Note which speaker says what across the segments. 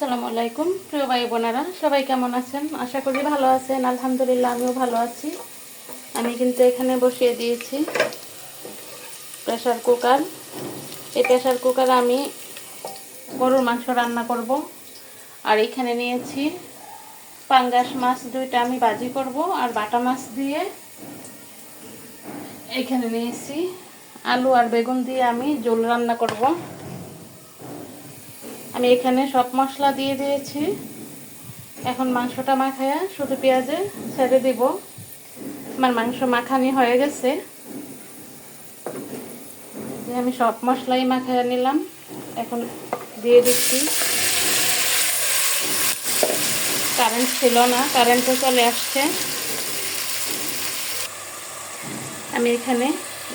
Speaker 1: আসসালামু আলাইকুম। প্রিয় ভাই বোনেরা, সবাই কেমন আছেন? আশা করি ভালো আছেন। আলহামদুলিল্লাহ, আমিও ভালো আছি। আমি কিন্তু এখানে বসিয়ে দিয়েছি প্রেশার কুকার। এই প্রেশার কুকারে আমি গরুর মাংস রান্না করব। আর এখানে নিয়েছি পাঙ্গাস মাছ, দুইটা আমি ভাজি করব। আর বাটা মাছ দিয়ে এখানে নিয়েছি আলু আর বেগুন দিয়ে আমি জোল রান্না করব। আমি এখানে সব মশলা দিয়ে দিয়েছি। এখন মাংসটা মাখায়া শুধু পেঁয়াজে ছেড়ে দিব। আমার মাংস মাখানি হয়ে গেছে। আমি সব মশলাই মাখায়া নিলাম। এখন দিয়ে দিচ্ছি। কারেন্ট ছিল না, কারেন্টও চলে আসছে। আমি এখানে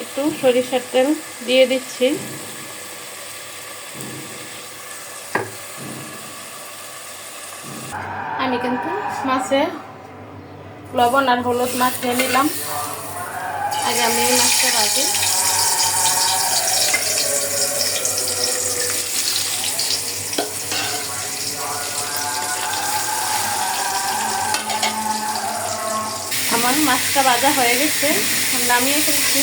Speaker 1: একটু সরিষার তেল দিয়ে দিচ্ছি। আমি কিন্তু মাছে লবণ আর হলুদ মাছ মাখিয়ে নিলাম। আগে আমি এই মাছটা ভাজি। আমার মাছটা ভাজা হয়ে গেছে। নামিয়ে ফেলছি।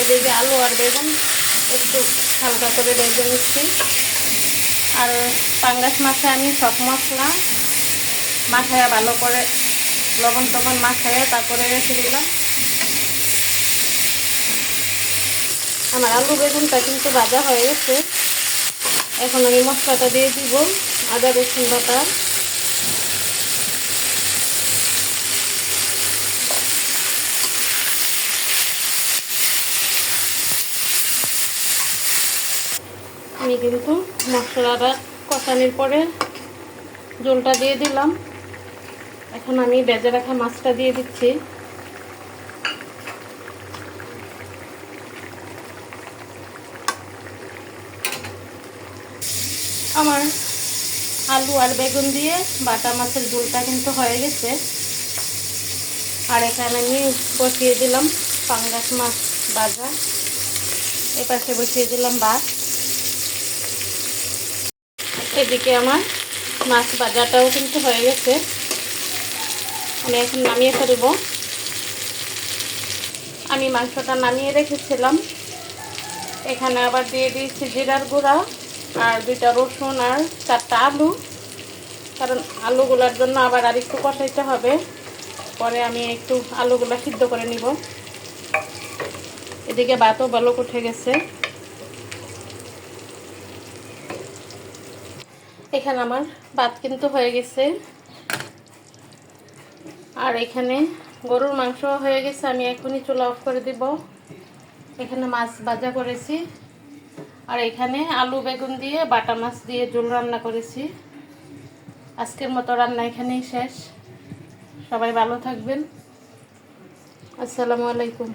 Speaker 1: এদিকে আলু আর বেগুন একটু হালকা করে বেজে নিচ্ছি। আর পাঙ্গাস মাছে আমি সব মশলা মাখায়া ভালো করে লবণ টবণ মাখায়া তারপরে রেখে দিলাম। আমার আলু বেগুনটা কিন্তু ভাজা হয়ে গেছে। এখন আমি মশলাটা দিয়ে দিব, আদা রসুন বাটা। আমি কিন্তু মশলাটা কষানির পরে জলটা দিয়ে দিলাম। এখন আমি বেজে রাখা মাছটা দিয়ে দিচ্ছি। আমার আলু আর বেগুন দিয়ে বাটা মাছের ঝোলটা কিন্তু হয়ে গেছে। আর এখানে আমি বসিয়ে দিলাম পাঙ্গাস মাছ ভাজা। এ পাশে বসিয়ে দিলাম ভাত। এদিকে আমার মাছ ভাজাটাও কিন্তু হয়ে গেছে। আমি এখন নামিয়ে ফেলব। আমি মাংসটা নামিয়ে রেখেছিলাম। এখানে আবার দিয়ে দিয়েছি জিরার গুঁড়া আর দুইটা রসুন আর চারটা আলু। কারণ আলুগুলার জন্য আবার আর একটু কষাইতে হবে। পরে আমি একটু আলুগুলো সিদ্ধ করে নিব। এদিকে ভাতও বলক উঠে গেছে। এখানে আমার ভাত কিন্তু হয়ে গেছে। আর এখানে গরুর মাংস হয়ে গেছে, আমি এখনই চুলা অফ করে দিব। এখানে মাছ ভাজা করেছি। আর এখানে আলু বেগুন দিয়ে বাটা মাছ দিয়ে ঝোল রান্না করেছি। আজকের মতো রান্না এখানেই শেষ। সবাই ভালো থাকবেন। আসসালামু আলাইকুম।